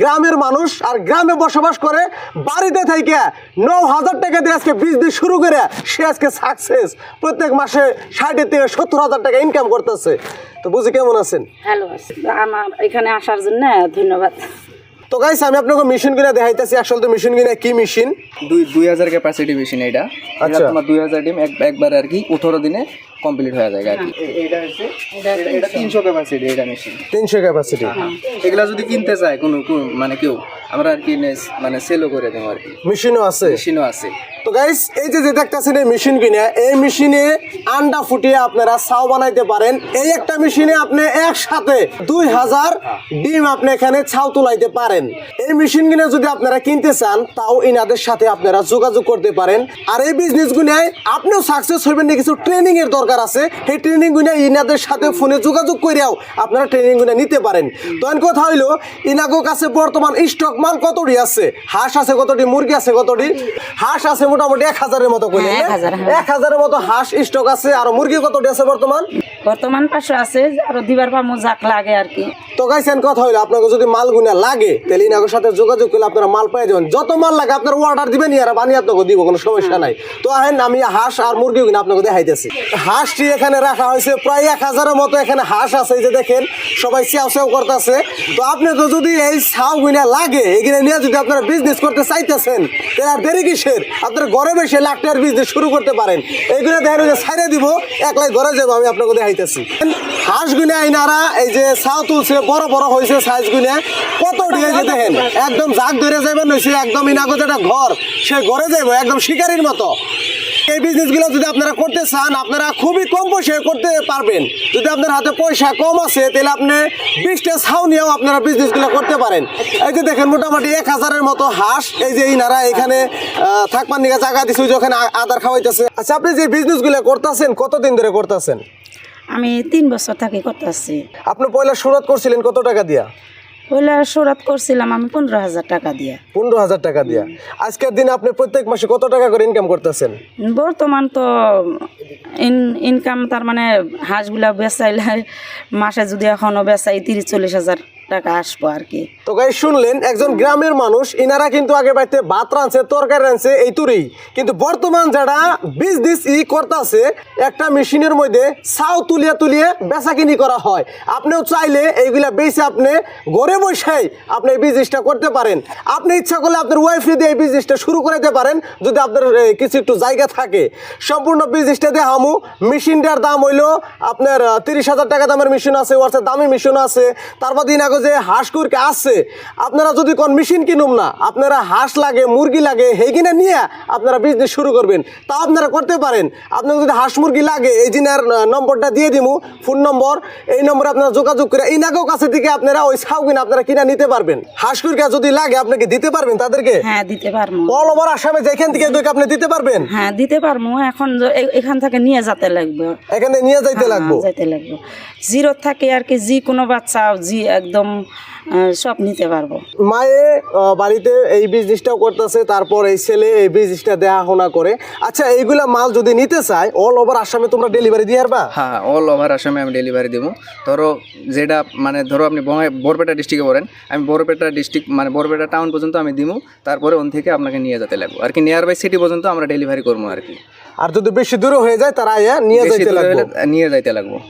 গ্রামের মানুষ আর গ্রামে বসবাস করে, বাড়িতে থেকে ন হাজার টাকা দিয়ে আজকে বিজনেস শুরু করে সে আজকে সাকসেস প্রত্যেক মাসে ষাটের থেকে সত্তর হাজার টাকা ইনকাম করতেছে। তো বুঝি কেমন আছেন? হ্যালো আমার এখানে আসার জন্য ধন্যবাদ। তো গাইস আমি আপনাকে মেশিন কিনা দেখাইতেছি। আসলে তো মেশিন কিনা কি মেশিন দুই দুই হাজার ক্যাপাসিটি মেশিন এটা। আচ্ছা। তোমার দুই হাজার ডিম এক একবার আর কি আঠারো দিনে কমপ্লিট হয়ে যায় আর কি। এটা হচ্ছে এটা- তিনশো ক্যাপাসিটি এটা মেশিন তিনশো ক্যাপাসিটি এগুলা যদি কিনতে চায় কোনো কোনো- মানে কেউ। আমরা আর কি মানে সেলও করে দেবো আর কি। মেশিনও আছে? মেশিনও আছে। তো গাইস এই যে যে দেখতেছেন এই মেশিন কিনে এই মেশিনে আন্ডা ফুটিয়ে আপনারা চাও বানাইতে পারেন। এই একটা মেশিনে আপনি একসাথে দুই হাজার ডিম আপনি এখানে ছাউ তুলাইতে পারেন। এই মেশিন কিনে যদি আপনারা কিনতে চান তাও ইনাদের সাথে আপনারা যোগাযোগ করতে পারেন। আর এই বিজনেস গুনায় আপনিও সাকসেস হইবেন না কিছু ট্রেনিং এর দরকার আছে। সেই ট্রেনিং গুনা ইনাদের সাথে ফোনে যোগাযোগ করেও আপনারা ট্রেনিং গুনা নিতে পারেন। তো এখন কথা হইল ইনাগো কাছে বর্তমান স্টক মাল কতটি আছে? হাঁস আছে কতটি? মুরগি আছে কতটি? হাঁস আছে মোটামুটি এক হাজারের মতো করে হ্যাঁ, এক হ্যাঁ। এক হাজারের মতো হাঁস স্টক আছে আর মুরগি কতটি আছে বর্তমান? বর্তমান পাশে আছে আরও দিবার পামো যাক লাগে আর কি। তো গাইছেন কথা হইল আপনাকে যদি মাল গুনা লাগে তাহলে ইনাগোর সাথে যোগাযোগ করলে আপনারা মাল পেয়ে যাবেন। যত মাল লাগে আপনারা অর্ডার দিবেন ইয়ারা বানিয়ে আপনাকে দিব কোনো সমস্যা নাই। তো আহেন আমি হাঁস আর মুরগি গুনা আপনাকে দেখাইতেছি। হাঁসটি এখানে রাখা হয়েছে প্রায় এক হাজারের মতো এখানে হাঁস আছে এই যে দেখেন সবাই সেও সেও করতেছে। তো আপনাকে যদি এই ছাউ গুনা লাগে এখানে নিয়ে যদি আপনারা বিজনেস করতে চাইতেছেন তাহলে আর দেরি কিসের? আপনারা ঘরে বসে লাখ টাকার বিজনেস শুরু করতে পারেন। এইগুলো দেখেন যে সাইডে দিব, একলাই ঘরে যাব আমি আপনাকে দেখাইতেছি। হাঁস গুনে আইনারা, এই যে ছাও তুলছে, বড় বড় হয়েছে সাইজ গুনে কত দিয়ে যে দেখেন, একদম জাগ ধরে যাবেন একদম ইনাগত একটা ঘর, সে ঘরে যাব একদম শিকারির মতো। এই বিজনেসগুলো যদি আপনারা করতে চান আপনারা খুবই কম পয়সায় করতে পারবেন। যদি আপনার হাতে পয়সা কম আছে তাহলে আপনি বিশটা ছাউ নিয়েও আপনারা বিজনেসগুলো করতে পারেন। এই যে দেখেন মোটামুটি এক হাজারের মতো হাঁস এই যে ইনারা এখানে থাকবার নিয়ে জায়গা দিচ্ছে ওখানে আদার খাওয়াইতেছে। আচ্ছা আপনি যে বিজনেসগুলো করতেছেন কতদিন ধরে করতেছেন? আমি তিন বছর থাকি করতেছি। আপনি পয়লা শুরুত করছিলেন কত টাকা দিয়া? পয়লা সুরাত করছিলাম আমি পনেরো হাজার টাকা দিয়ে। পনেরো হাজার টাকা দিয়া। আজকের দিনে আপনি প্রত্যেক মাসে কত টাকা করে ইনকাম করতেছেন? বর্তমান তো ইনকাম তার মানে হাঁসগুলা বেচাইলে মাসে যদি এখনও বেচাই তিরিশ চল্লিশ হাজার। টাকা আসব আর কি। তো গাই শুনলেন, একজন গ্রামের মানুষ, ইনারা কিন্তু আগে বাড়িতে ভাত রাঁধছে, তরকারি রাঁধছে, এই তুরেই। কিন্তু বর্তমান যারা বিজনেস ই করতেছে, একটা মেশিনের মধ্যে ছাউ তুলিয়া তুলিয়ে বেচা কিনি করা হয়। আপনিও চাইলে এইগুলা বেচে আপনি ঘরে বসেই আপনি এই বিজনেসটা করতে পারেন। আপনি ইচ্ছা করলে আপনার ওয়াইফে দিয়ে এই বিজনেসটা শুরু করে দিতে পারেন, যদি আপনার কিছু একটু জায়গা থাকে। সম্পূর্ণ বিজনেসটা দিয়ে হামু, মেশিনটার দাম হইল আপনার তিরিশ হাজার টাকা দামের মেশিন আছে ওর দামি মেশিন আছে। তারপর দিন আগে যে হাঁস কুরকে আছে আপনারা যদি কোন মেশিন কিনুম না আপনারা হাঁস লাগে মুরগি লাগে সেইখানে নিয়ে আপনারা বিজনেস শুরু করবেন। তা আপনারা করতে পারেন। আপনার যদি হাঁস মুরগি লাগে এই দিনের নম্বরটা দিয়ে দিমু ফোন নম্বর এই নম্বরে আপনারা যোগাযোগ করে এই নাগেও কাছে থেকে আপনারা ওই ছাউ কিনে আপনারা কিনা নিতে পারবেন। হাঁস কুরকে যদি লাগে আপনাকে দিতে পারবেন তাদেরকে? হ্যাঁ দিতে পারব অল ওভার আসামে যেখান থেকে আপনি দিতে পারবেন? হ্যাঁ দিতে পারব এখন এখান থেকে নিয়ে যেতে লাগবে। এখানে নিয়ে যাইতে লাগবো? হ্যাঁ, যাইতে লাগবে। জিরো থাকে আর কি যে কোনো বাচ্চা জি একদম সব নিতে পারব। মায়ে বাড়িতে এই বিজনেসটাও করতেছে তারপর এই ছেলে এই বিজনেসটা দেখাশোনা করে। আচ্ছা এইগুলা মাল যদি নিতে চায় অল ওভার আসামে তোমরা ডেলিভারি দিয়ে পারবা হ্যাঁ অল ওভার আসামে আমি ডেলিভারি দেবো। ধরো যেটা মানে ধরো আপনি বঙ্গাই- বরপেটা ডিস্ট্রিক্টে পড়েন আমি বরপেটা ডিস্ট্রিক্ট মানে বরপেটা টাউন পর্যন্ত আমি দিব তারপরে ওন থেকে আপনাকে নিয়ে যেতে লাগবো। আর কি নিয়ার বাই সিটি পর্যন্ত আমরা ডেলিভারি করব আর কি। আর যদি বেশি দূরে হয়ে যায় তারা নিয়ে যাইতে লাগবে। নিয়ে যাইতে লাগবো।